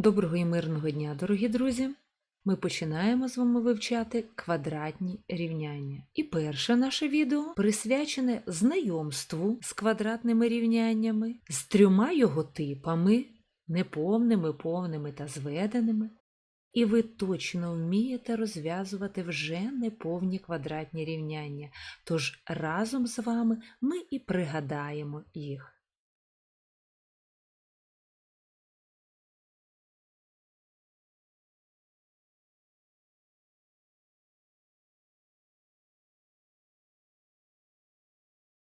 Доброго і мирного дня, дорогі друзі! Ми починаємо з вами вивчати квадратні рівняння. І перше наше відео присвячене знайомству з квадратними рівняннями, з трьома його типами неповними, повними та зведеними. І ви точно вмієте розв'язувати вже неповні квадратні рівняння. Тож разом з вами ми і пригадаємо їх.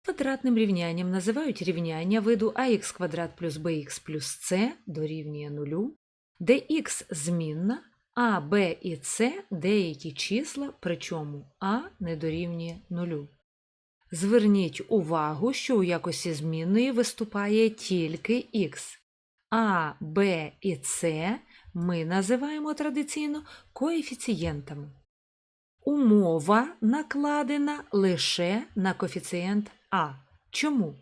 Квадратним рівнянням називають рівняння виду ax квадрат плюс bx плюс c дорівнює нулю, де х змінна, а, b і c деякі числа, причому а не дорівнює нулю. Зверніть увагу, що у якості змінної виступає тільки х. А, b і c ми називаємо традиційно коефіцієнтами. Умова накладена лише на коефіцієнт А. Чому?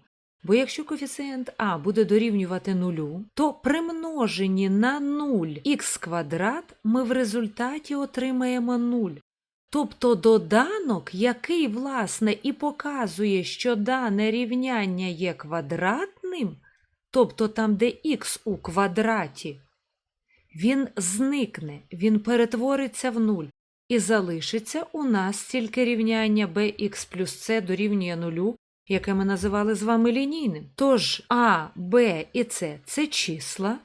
Бо якщо коефіцієнт А буде дорівнювати нулю, то при множенні на 0 х квадрат ми в результаті отримаємо 0. Тобто доданок, який, власне, і показує, що дане рівняння є квадратним, тобто там, де х у квадраті, він зникне, він перетвориться в 0. І залишиться у нас тільки рівняння bx плюс c дорівнює нулю, яке ми називали з вами лінійним. Тож а, b і c – це числа.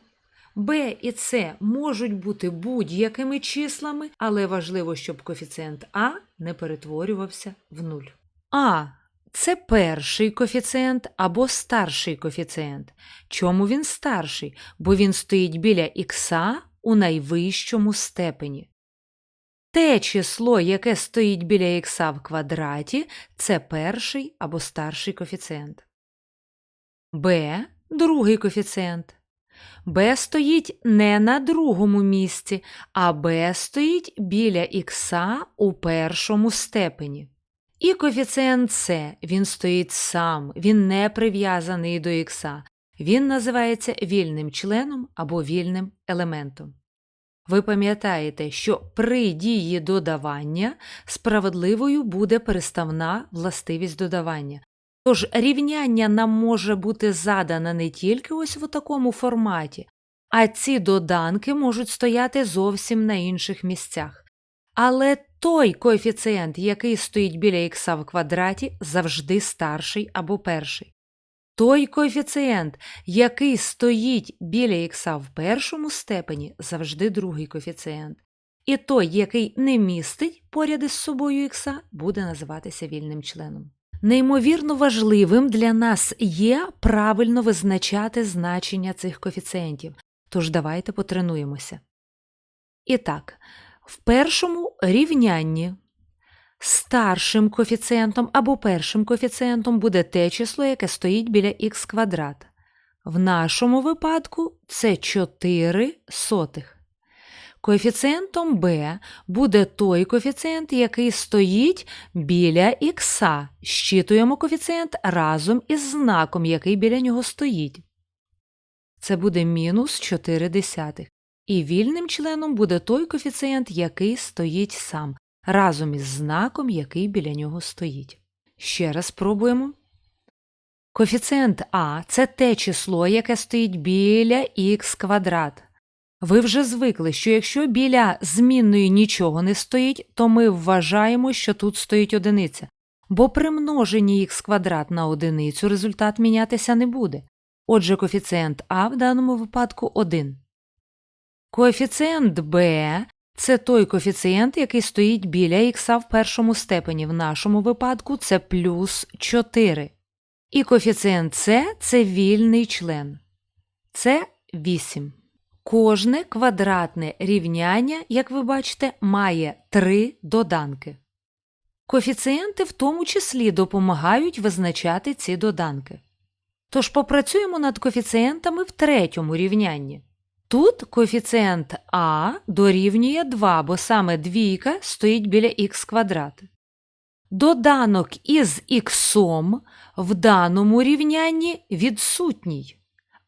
b і c можуть бути будь-якими числами, але важливо, щоб коефіцієнт а не перетворювався в нуль. А це перший коефіцієнт або старший коефіцієнт. Чому він старший? Бо він стоїть біля х у найвищому степені. Те число, яке стоїть біля х в квадраті, це перший або старший коефіцієнт. b – другий коефіцієнт. b стоїть не на другому місці, а b стоїть біля х у першому степені. І коефіцієнт c, він стоїть сам, він не прив'язаний до х. Він називається вільним членом або вільним елементом. Ви пам'ятаєте, що при дії додавання справедливою буде переставна властивість додавання. Тож рівняння нам може бути задане не тільки ось в такому форматі, а ці доданки можуть стояти зовсім на інших місцях. Але той коефіцієнт, який стоїть біля х в квадраті, завжди старший або перший. Той коефіцієнт, який стоїть біля х в першому степені, завжди другий коефіцієнт. І той, який не містить поряд із собою х, буде називатися вільним членом. Неймовірно важливим для нас є правильно визначати значення цих коефіцієнтів, тож давайте потренуємося. І так, в першому рівнянні Старшим коефіцієнтом або першим коефіцієнтом буде те число, яке стоїть біля х квадрат. В нашому випадку це 4 сотих. Коефіцієнтом b буде той коефіцієнт, який стоїть біля х. Щитуємо коефіцієнт разом із знаком, який біля нього стоїть. Це буде мінус 4 десятих. І вільним членом буде той коефіцієнт, який стоїть сам разом із знаком, який біля нього стоїть. Ще раз спробуємо. Коефіцієнт А це те число, яке стоїть біля х квадрат. Ви вже звикли, що якщо біля змінної нічого не стоїть, то ми вважаємо, що тут стоїть одиниця, бо при множенні х квадрат на одиницю результат мінятися не буде. Отже, коефіцієнт А в даному випадку 1. Коефіцієнт Б це той коефіцієнт, який стоїть біля х в першому степені. В нашому випадку це плюс 4. І коефіцієнт С це вільний член. Це 8. Кожне квадратне рівняння, як ви бачите, має три доданки. Коефіцієнти в тому числі допомагають визначати ці доданки. Тож попрацюємо над коефіцієнтами в третьому рівнянні. Тут коефіцієнт А дорівнює 2, бо саме двійка стоїть біля х квадрат. Доданок із х в даному рівнянні відсутній.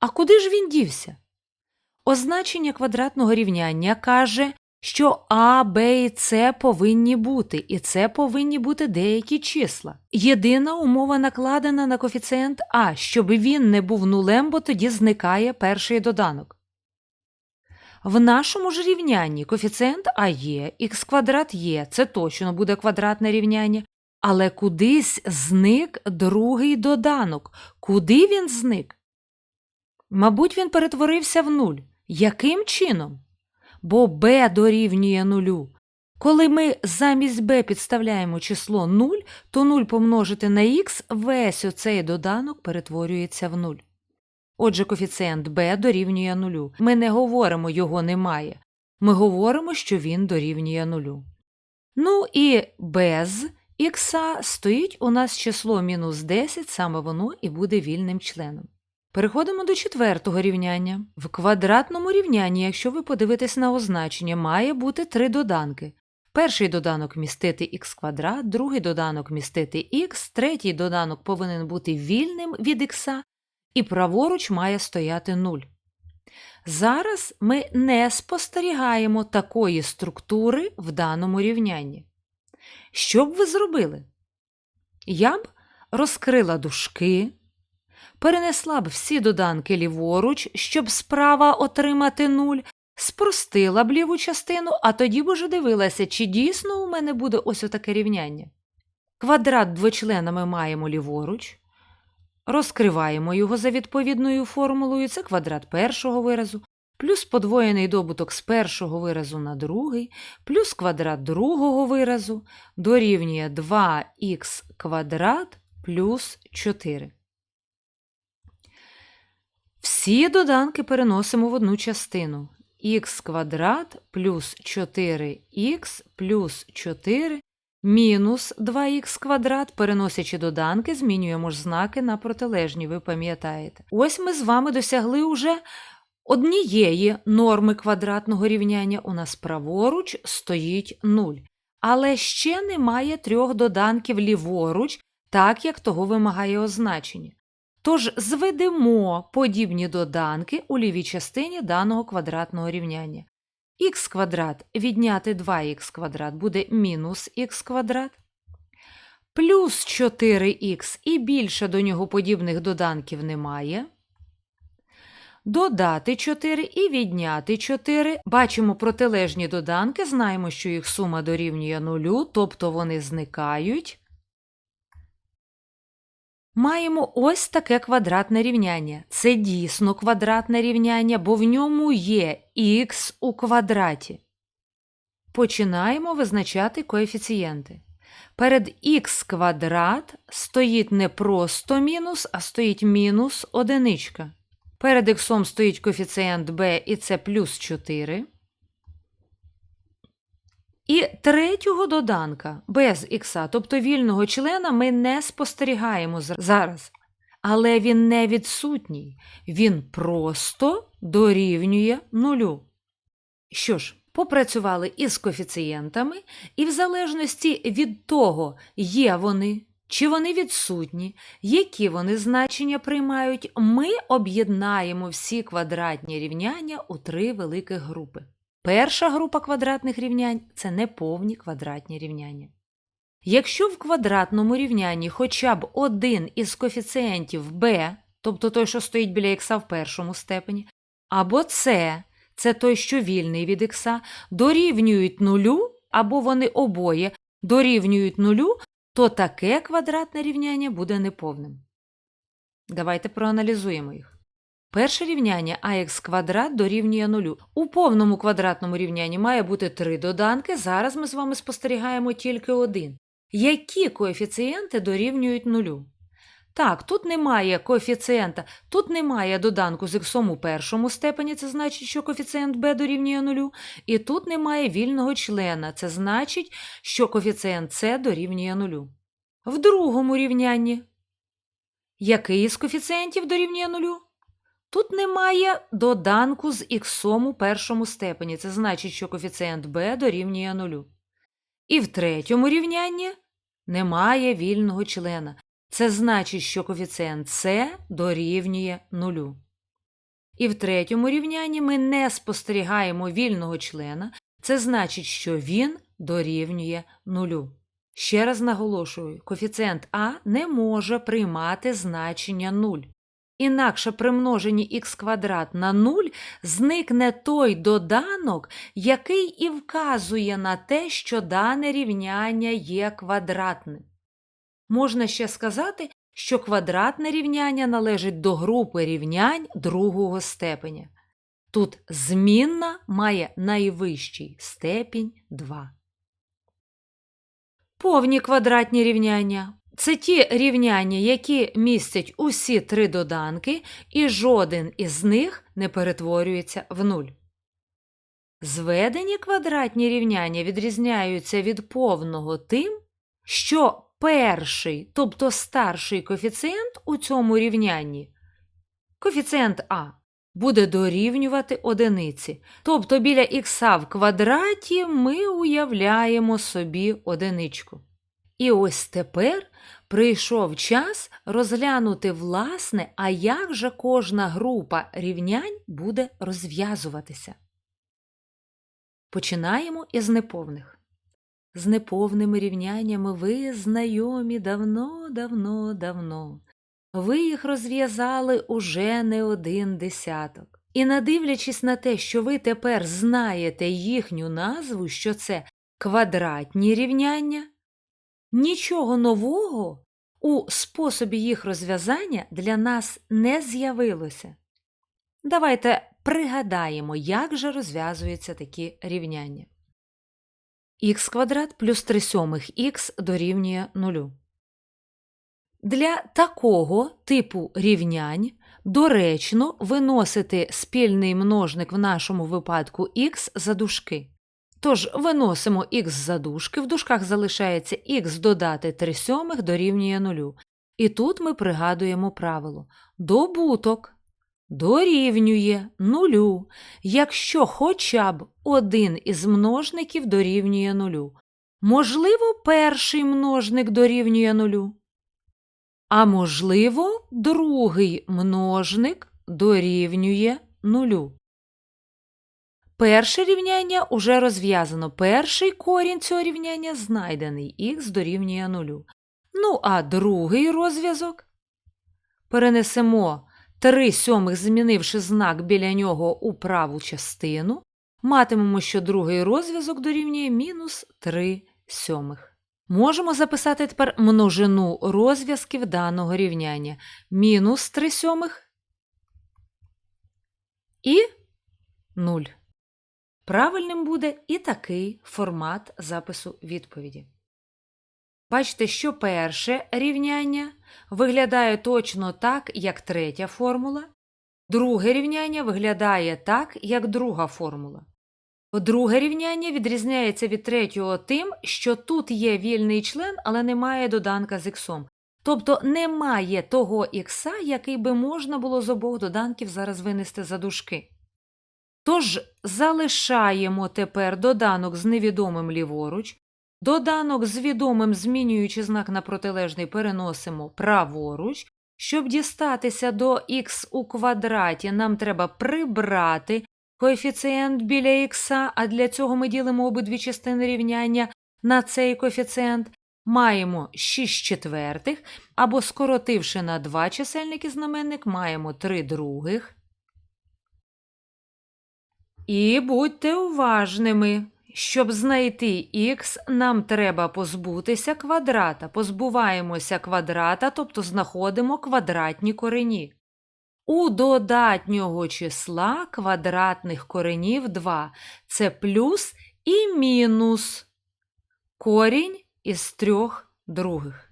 А куди ж він дівся? Означення квадратного рівняння каже, що А, Б і С повинні бути, і це повинні бути деякі числа. Єдина умова накладена на коефіцієнт А, щоб він не був нулем, бо тоді зникає перший доданок. В нашому ж рівнянні коефіцієнт А є, х квадрат є, це точно буде квадратне рівняння, але кудись зник другий доданок. Куди він зник? Мабуть, він перетворився в нуль. Яким чином? Бо b дорівнює нулю. Коли ми замість b підставляємо число 0, то 0 помножити на х, весь оцей доданок перетворюється в 0. Отже, коефіцієнт b дорівнює нулю. Ми не говоримо його немає. Ми говоримо, що він дорівнює нулю. Ну і без х стоїть у нас число мінус 10, саме воно і буде вільним членом. Переходимо до четвертого рівняння. В квадратному рівнянні, якщо ви подивитесь на означення, має бути три доданки. Перший доданок містити х квадрат, другий доданок містити х, третій доданок повинен бути вільним від х, і праворуч має стояти 0. Зараз ми не спостерігаємо такої структури в даному рівнянні. Що б ви зробили? Я б розкрила дужки, перенесла б всі доданки ліворуч, щоб справа отримати 0, спростила б ліву частину, а тоді б уже дивилася, чи дійсно у мене буде ось отаке рівняння. Квадрат двочлена ми маємо ліворуч, розкриваємо його за відповідною формулою, це квадрат першого виразу, плюс подвоєний добуток з першого виразу на другий, плюс квадрат другого виразу дорівнює 2х квадрат плюс 4. Всі доданки переносимо в одну частину. х квадрат плюс 4х плюс 4 мінус 2х квадрат, переносячи доданки, змінюємо ж знаки на протилежні, ви пам'ятаєте. Ось ми з вами досягли уже однієї норми квадратного рівняння. У нас праворуч стоїть 0. Але ще немає трьох доданків ліворуч, так як того вимагає означення. Тож зведемо подібні доданки у лівій частині даного квадратного рівняння. Х квадрат відняти 2х квадрат буде мінус х квадрат, плюс 4х і більше до нього подібних доданків немає. Додати 4 і відняти 4. Бачимо протилежні доданки, знаємо, що їх сума дорівнює нулю, тобто вони зникають. Маємо ось таке квадратне рівняння. Це дійсно квадратне рівняння, бо в ньому є х у квадраті. Починаємо визначати коефіцієнти. Перед х квадрат стоїть не просто мінус, а стоїть мінус одиничка. Перед х стоїть коефіцієнт b і це плюс 4. І третього доданка без х, тобто вільного члена, ми не спостерігаємо зараз. Але він не відсутній, він просто дорівнює нулю. Що ж, попрацювали із коефіцієнтами, і в залежності від того, є вони чи вони відсутні, які вони значення приймають, ми об'єднаємо всі квадратні рівняння у три великих групи. Перша група квадратних рівнянь це неповні квадратні рівняння. Якщо в квадратному рівнянні хоча б один із коефіцієнтів b, тобто той, що стоїть біля х в першому степені, або c, це той, що вільний від х, дорівнюють нулю, або вони обоє дорівнюють нулю, то таке квадратне рівняння буде неповним. Давайте проаналізуємо їх. Перше рівняння ax квадрат дорівнює нулю. У повному квадратному рівнянні має бути три доданки, зараз ми з вами спостерігаємо тільки один. Які коефіцієнти дорівнюють нулю? Так, тут немає коефіцієнта, тут немає доданку з х у першому степені, це значить, що коефіцієнт b дорівнює нулю, і тут немає вільного члена, це значить, що коефіцієнт c дорівнює нулю. В другому рівнянні який із коефіцієнтів дорівнює нулю? Тут немає доданку з х у першому степені, це значить, що коефіцієнт b дорівнює нулю. І в третьому рівнянні немає вільного члена. Це значить, що коефіцієнт С дорівнює нулю. І в третьому рівнянні ми не спостерігаємо вільного члена, це значить, що він дорівнює нулю. Ще раз наголошую, коефіцієнт А не може приймати значення 0. Інакше при множенні х квадрат на 0 зникне той доданок, який і вказує на те, що дане рівняння є квадратним. Можна ще сказати, що квадратне рівняння належить до групи рівнянь другого степеня. Тут змінна має найвищий степінь 2. Повні квадратні рівняння це ті рівняння, які містять усі три доданки, і жоден із них не перетворюється в нуль. Зведені квадратні рівняння відрізняються від повного тим, що перший, тобто старший коефіцієнт у цьому рівнянні, коефіцієнт А, буде дорівнювати одиниці. Тобто біля х в квадраті ми уявляємо собі одиничку. І ось тепер прийшов час розглянути власне, а як же кожна група рівнянь буде розв'язуватися. Починаємо із неповних. З неповними рівняннями ви знайомі давно-давно-давно. Ви їх розв'язали уже не один десяток. І надивлячись на те, що ви тепер знаєте їхню назву, що це квадратні рівняння, нічого нового у способі їх розв'язання для нас не з'явилося. Давайте пригадаємо, як же розв'язуються такі рівняння. х квадрат плюс 3 сьомих х дорівнює нулю. Для такого типу рівнянь доречно виносити спільний множник в нашому випадку х за дужки. Тож виносимо х за дужки, в дужках залишається х додати 3 сьомих дорівнює нулю. І тут ми пригадуємо правило добуток дорівнює нулю, якщо хоча б один із множників дорівнює нулю. Можливо, перший множник дорівнює нулю. А можливо, другий множник дорівнює нулю. Перше рівняння уже розв'язано. Перший корінь цього рівняння знайдений х дорівнює нулю. Ну, а другий розв'язок перенесемо 3 сьомих, змінивши знак біля нього у праву частину, матимемо, що другий розв'язок дорівнює мінус 3 сьомих. Можемо записати тепер множину розв'язків даного рівняння. Мінус 3 сьомих і 0. Правильним буде і такий формат запису відповіді. Бачите, що перше рівняння виглядає точно так, як третя формула, друге рівняння виглядає так, як друга формула. Друге рівняння відрізняється від третього тим, що тут є вільний член, але немає доданка з іксом. Тобто немає того ікса, який би можна було з обох доданків зараз винести за дужки. Тож залишаємо тепер доданок з невідомим ліворуч, доданок з відомим, змінюючи знак на протилежний, переносимо праворуч. Щоб дістатися до х у квадраті, нам треба прибрати коефіцієнт біля х, а для цього ми ділимо обидві частини рівняння на цей коефіцієнт. Маємо 6 четвертих, або скоротивши на два чисельники знаменник, маємо 3 других. І будьте уважними. Щоб знайти х, нам треба позбутися квадрата. Позбуваємося квадрата, тобто знаходимо квадратні корені. У додатнього числа квадратних коренів 2 це плюс і мінус корінь із трьох других.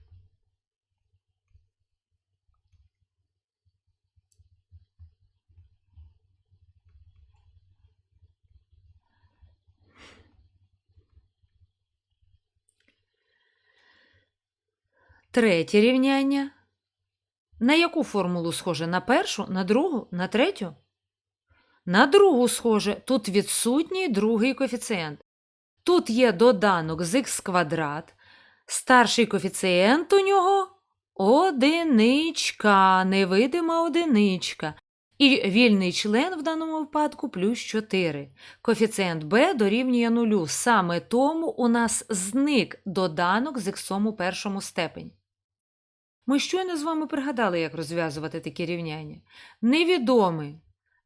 Третє рівняння. На яку формулу схоже? На першу, на другу, на третю? На другу схоже. Тут відсутній другий коефіцієнт. Тут є доданок з х квадрат. Старший коефіцієнт у нього одиничка, невидима одиничка. І вільний член в даному випадку плюс 4. Коефіцієнт b дорівнює нулю. Саме тому у нас зник доданок з х у першому степені. Ми щойно з вами пригадали, як розв'язувати такі рівняння. Невідомі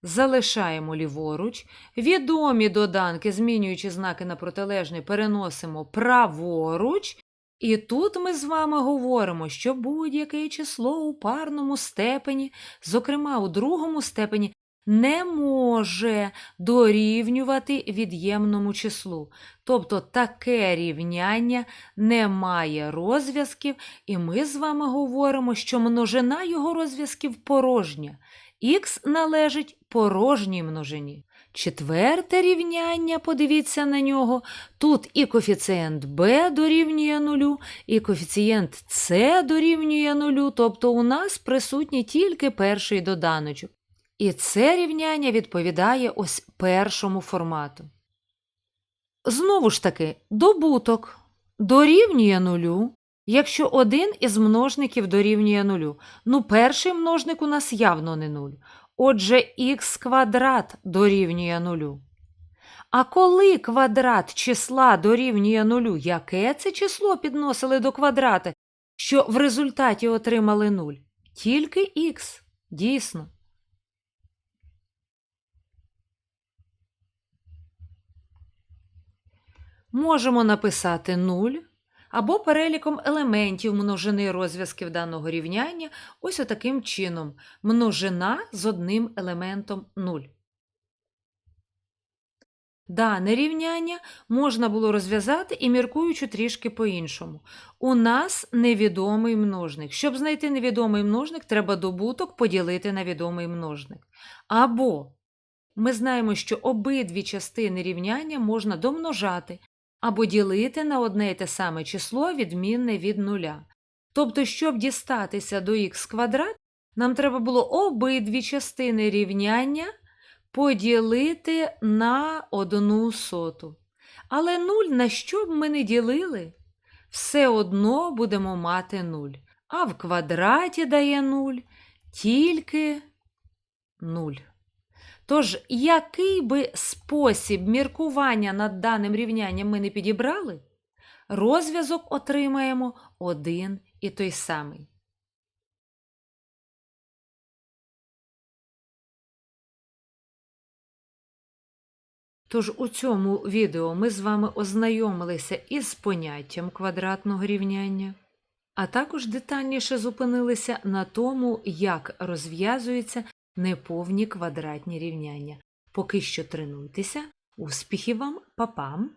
залишаємо ліворуч, відомі доданки, змінюючи знаки на протилежний, переносимо праворуч. І тут ми з вами говоримо, що будь-яке число у парному степені, зокрема у другому степені, не може дорівнювати від'ємному числу. Тобто таке рівняння не має розв'язків, і ми з вами говоримо, що множина його розв'язків порожня. Х належить порожній множині. Четверте рівняння, подивіться на нього. Тут і коефіцієнт b дорівнює нулю, і коефіцієнт c дорівнює нулю, тобто у нас присутній тільки перший доданочок. І це рівняння відповідає ось першому формату. Знову ж таки, добуток дорівнює нулю, якщо один із множників дорівнює нулю. Ну, перший множник у нас явно не нуль. Отже, х квадрат дорівнює нулю. А коли квадрат числа дорівнює нулю, яке це число підносили до квадрата, що в результаті отримали нуль? Тільки х. Дійсно. Можемо написати 0 або переліком елементів множини розв'язків даного рівняння ось отаким чином. Множина з одним елементом 0. Дане рівняння можна було розв'язати і міркуючи трішки по-іншому. У нас невідомий множник. Щоб знайти невідомий множник, треба добуток поділити на відомий множник. Або ми знаємо, що обидві частини рівняння можна домножати або ділити на одне й те саме число, відмінне від нуля. Тобто, щоб дістатися до х квадрат, нам треба було обидві частини рівняння поділити на одну соту. Але нуль на що б ми не ділили, все одно будемо мати нуль. А в квадраті дає нуль тільки нуль. Тож, який би спосіб міркування над даним рівнянням ми не підібрали, розв'язок отримаємо один і той самий. Тож у цьому відео ми з вами ознайомилися із поняттям квадратного рівняння, а також детальніше зупинилися на тому, як розв'язуються неповні квадратні рівняння. Поки що тренуйтеся. Успіхів вам, папам!